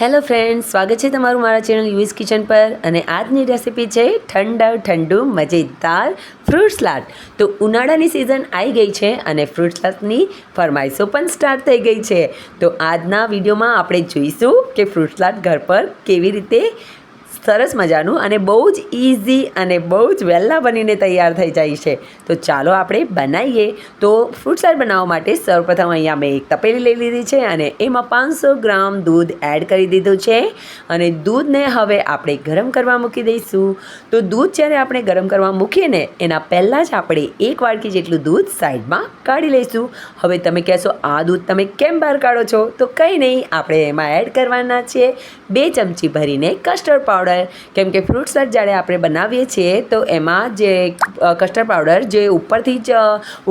Hello friend સ્વાગત છે તમારું મારા ચેનલ યુએસ કિચન પર અને આજની રેસિપી છે ઠંડા ઠંડુ મજેદાર ફ્રૂટ સલાડ તો ઉનાળાની સિઝન આવી ગઈ છે અને ફ્રૂટ સલાડની ફરમાઈશો પણ સ્ટાર્ટ થઈ ગઈ છે. તો આજના વિડીયોમાં આપણે જોઈશું કે ફ્રૂટ સલાડ ઘર પર કેવી રીતે સરસ મજાનું અને બહુ જ ઇઝી અને બહુ જ વહેલા બનીને તૈયાર થઈ જાય છે. તો ચાલો આપણે બનાવીએ. તો ફ્રૂટ સલાડ બનાવવા માટે સૌપ્રથમ અહીંયા મેં એક તપેલી લઈ લીધી છે અને એમાં પાંચસો ગ્રામ દૂધ એડ કરી દીધું છે. અને દૂધને હવે આપણે ગરમ કરવા મૂકી દઈશું. તો દૂધ જ્યારે આપણે ગરમ કરવા મૂકીએ ને, એના પહેલાં જ આપણે એક વાડકી જેટલું દૂધ સાઈડમાં કાઢી લઈશું. હવે તમે કહેશો, આ દૂધ તમે કેમ બહાર કાઢો છો? તો કંઈ નહીં, આપણે એમાં એડ કરવાના છીએ બે ચમચી ભરીને કસ્ટર્ડ પાવડર કેમ કે ફ્રૂટ સર જ્યારે આપણે બનાવીએ છીએ, તો એમાં જે કસ્ટર્ડ પાવડર જે ઉપરથી જ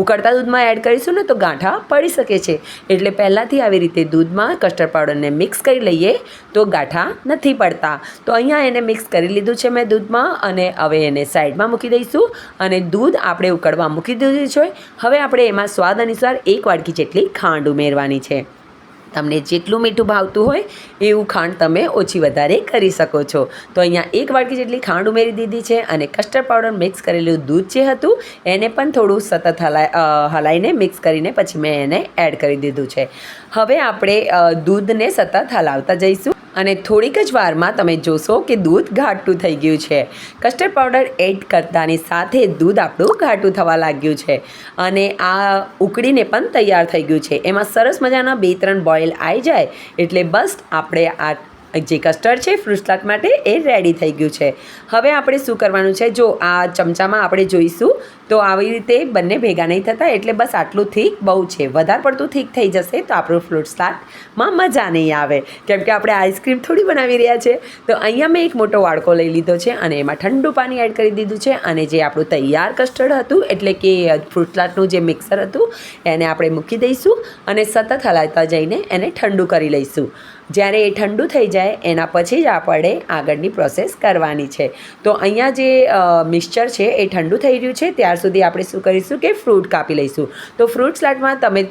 ઉકળતા દૂધમાં એડ કરીશું ને, તો ગાંઠા પડી શકે છે. એટલે પહેલાંથી આવી રીતે દૂધમાં કસ્ટર્ડ પાવડરને મિક્સ કરી લઈએ, તો ગાંઠા નથી પડતા. તો અહીંયા એને મિક્સ કરી લીધું છે મેં દૂધમાં, અને હવે એને સાઈડમાં મૂકી દઈશું. અને દૂધ આપણે ઉકળવા મૂકી દીધું છે. હવે આપણે એમાં સ્વાદ અનુસાર એક વાડકી જેટલી ખાંડ ઉમેરવાની છે. તમને જેટલું મીઠું ભાવતું હોય, એવું ખાંડ તમે ઓછી વધારે કરી શકો છો. તો અહીંયા એક વાટકી જેટલી ખાંડ ઉમેરી દીધી છે અને કસ્ટર્ડ પાવડર મિક્સ કરેલું દૂધ જે હતું, એને પણ થોડું સતત હલાય હલાઈને મિક્સ કરીને પછી મેં એને એડ કરી દીધું છે. હવે આપણે દૂધને સતત હલાવતા જઈશું. અને થોડીક જ વારમાં તમે જોશો કે દૂધ ઘાટું થઈ ગયું છે. કસ્ટર્ડ પાવડર એડ કરતાની સાથે દૂધ આપણું ઘાટું થવા લાગ્યું છે. અને આ ઉકળીને પણ તૈયાર થઈ ગયું છે. એમાં સરસ મજાના બે ત્રણ બોઇલ આવી જાય એટલે બસ આપણે આ જે કસ્ટર્ડ છે ફ્રૂટ સલાડ માટે એ રેડી થઈ ગયું છે. હવે આપણે શું કરવાનું છે? જો આ ચમચામાં આપણે જોઈશું, તો આવી રીતે બંને ભેગા નહીં થતા, એટલે બસ આટલું થીક બહુ છે. વધારે પડતું થીક થઈ જશે, તો આપણું ફ્રૂટ સલાડમાં મજા નહીં આવે. કેમ કે આપણે આઈસ્ક્રીમ થોડી બનાવી રહ્યા છે. તો અહીંયા મેં એક મોટો વાડકો લઈ લીધો છે અને એમાં ઠંડુ પાણી એડ કરી દીધું છે. અને જે આપણું તૈયાર કસ્ટર્ડ હતું, એટલે કે ફ્રૂટ સલાડનું જે મિક્સર હતું, એને આપણે મૂકી દઈશું અને સતત હલાવતા જઈને એને ઠંડુ કરી લઈશું. જ્યારે એ ઠંડુ થઈ જાય, એના પછી જ આપણે આગળની પ્રોસેસ કરવાની છે. તો અહીંયા જે મિક્સચર છે એ ઠંડુ થઈ રહ્યું છે, ત્યાર સુધી આપણે શું કરીશું કે ફ્રૂટ કાપી લઈશું. તો ફ્રૂટ સલાડમાં તમે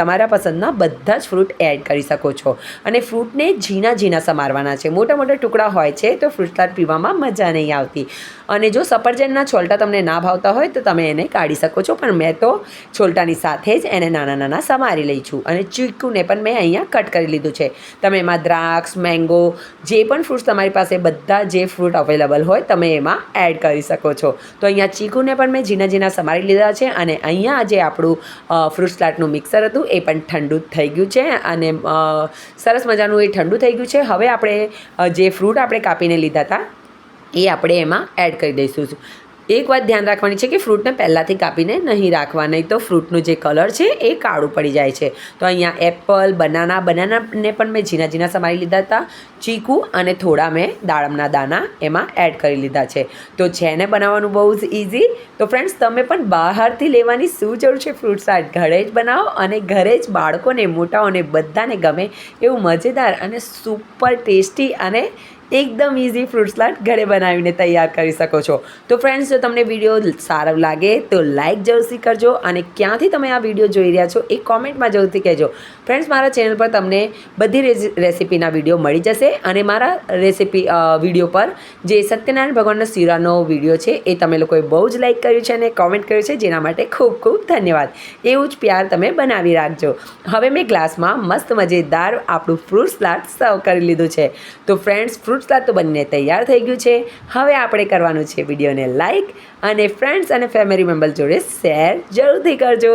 તમારા પસંદના બધા જ ફ્રૂટ એડ કરી શકો છો. અને ફ્રૂટને ઝીણા ઝીણા સમારવાના છે. મોટા મોટા ટુકડા હોય છે, તો ફ્રૂટ સલાડ પીવામાં મજા નહીં આવતી. અને જો સફરજનના છોલટા તમને ના ભાવતા હોય તો તમે એને કાઢી શકો છો. પણ મેં તો છોલટાની સાથે જ એને નાના નાના સમારી લઈ છું અને ચીકુને પણ મેં અહીંયા કટ કરી લીધું છે. તમે એમાં દ્રાક્ષ મેંગો જે પણ ફ્રૂટ્સ તમારી પાસે બધા જે ફ્રૂટ અવેલેબલ હોય તમે એમાં એડ કરી શકો છો. તો અહીંયા ચીકુને પણ મેં ઝીણા ઝીણા સમારી લીધા છે અને અહીંયા જે આપણું ફ્રૂટ સ્લાટનું મિક્સર હતું એ પણ ઠંડુ થઈ ગયું છે અને સરસ મજાનું એ ઠંડુ થઈ ગયું છે. હવે આપણે જે ફ્રૂટ આપણે કાપીને લીધા હતા એ આપણે એમાં એડ કરી દઈશું. એક વાત ધ્યાન રાખવાની છે કે ફ્રૂટને પહેલાંથી કાપીને નહીં રાખવા, નહીં તો ફ્રૂટનું જે કલર છે એ કાળું પડી જાય છે. તો અહીંયા એપલ બનાના બનાનાને પણ મેં ઝીણા ઝીણા સમારી લીધા હતા. ચીકુ અને થોડા મેં દાડમના દાના એમાં એડ કરી લીધા છે. તો જેને બનાવવાનું બહુ જ ઇઝી તો ફ્રેન્ડ્સ તમે પણ બહારથી લેવાની શું જરૂર છે? ફ્રૂટ સાટ ઘરે જ બનાવો અને ઘરે જ બાળકોને, મોટાઓને બધાને ગમે એવું મજેદાર અને સુપર ટેસ્ટી અને એકદમ ઇઝી ફ્રૂટ સલાડ ઘરે બનાવીને તૈયાર કરી શકો છો. તો ફ્રેન્ડ્સ જો તમને વીડિયો સારો લાગે તો લાઇક જરૂરથી કરજો અને ક્યાંથી તમે આ વીડિયો જોઈ રહ્યા છો એ કોમેન્ટમાં જરૂરથી કહેજો. ફ્રેન્ડ્સ મારા ચેનલ પર તમને બધી રેસીપીના વીડિયો મળી જશે અને મારા રેસીપી વીડિયો પર જે સત્યનારાયણ ભગવાનના શીરાનો વીડિયો છે એ તમે લોકોએ બહુ જ લાઇક કર્યું છે અને કોમેન્ટ કર્યું છે. જેના માટે ખૂબ ખૂબ ધન્યવાદ. એવું જ પ્યાર તમે બનાવી રાખજો. હવે મેં ગ્લાસમાં મસ્ત મજેદાર આપણું ફ્રૂટ સલાડ સર્વ કરી લીધું છે. તો ફ્રેન્ડ્સ ફ્રૂટ સલાડ તો બનીને તૈયાર થઈ ગયું છે. હવે આપણે કરવાનું છે વિડીયોને લાઇક અને ફ્રેન્ડ્સ અને ફેમિલી મેમ્બર જોડે શેર જરૂરથી કરજો.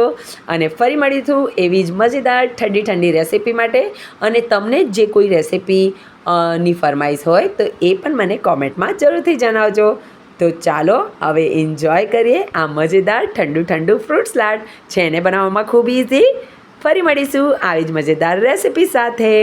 અને ફરી મળીશું એવી જ મજેદાર, ઠંડી ઠંડી રેસીપી માટે. અને તમને જે કોઈ રેસીપી ની ફરમાઈશ હોય તો એ પણ મને કોમેન્ટમાં જરૂરથી જણાવજો. તો ચાલો, હવે એન્જોય કરીએ આ મજેદાર, ઠંડુ ઠંડુ ફ્રૂટ સલાડ છે એને બનાવવામાં ખૂબ ઇઝી ફરી મળીશું આવી જ મજેદાર રેસીપી સાથે.